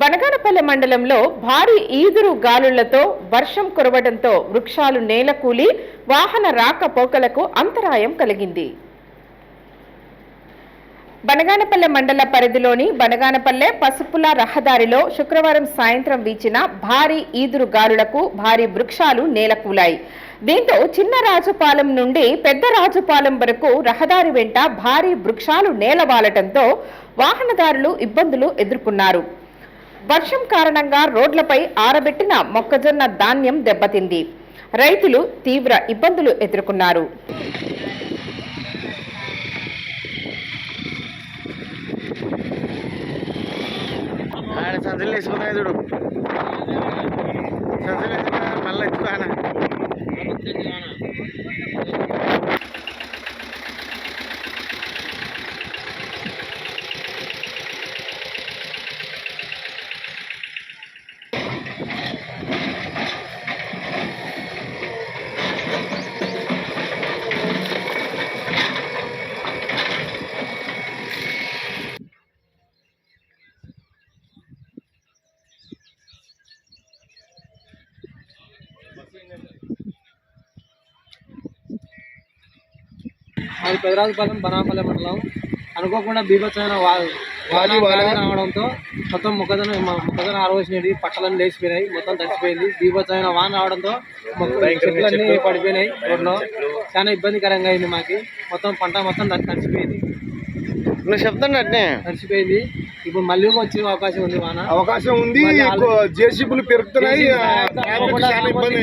బనగానపల్లె మండలంలో భారీ ఈదురు గాలులతో వర్షం కురవడంతో వృక్షాలు నేలకూలి వాహన రాకపోకలకు అంతరాయం కలిగింది. బనగానపల్లె మండల పరిధిలోని బనగానపల్లె పసుపుల రహదారిలో శుక్రవారం సాయంత్రం వీచిన భారీ ఈదురు గాలులకు భారీ వృక్షాలు నేలకూలాయి. దీంతో చిన్న రాజుపాలెం నుండి పెద్ద రాజుపాలెం వరకు రహదారి వెంట భారీ వృక్షాలు నేలవాలటంతో వాహనదారులు ఇబ్బందులు ఎదుర్కొన్నారు. వర్షం కారణంగా రోడ్లపై ఆరబెట్టిన మొక్కజొన్న ధాన్యం దెబ్బతింది. రైతులు తీవ్ర ఇబ్బందులు ఎదుర్కొన్నారు. ఆడ వేసుకున్నాయి చూడు. అది పెదరాజుపాలెం బనాపల్లె మండలం. అనుకోకుండా బీభత్సమైన రావడంతో మొత్తం మొక్కజొన్న మొక్కజొన్న ఆరవచ్చినవి పట్టలన్నీ లేచిపోయినాయి మొత్తం తడిచిపోయింది బీభత్సమైన వాన రావడంతో చెట్లన్నీ పడిపోయినాయి రోడ్లో చాలా ఇబ్బందికరంగా అయింది మాకు. మొత్తం పంట మొత్తం తడి- తడిచిపోయింది నువ్వు చెప్తాను అట్నే. తడిచిపోయింది ఇప్పుడు మళ్ళీ వచ్చే అవకాశం ఉంది వాన. అవకాశం ఉంది. జేసీబీలు పెరుగుతున్నాయి. చాలా ఇబ్బంది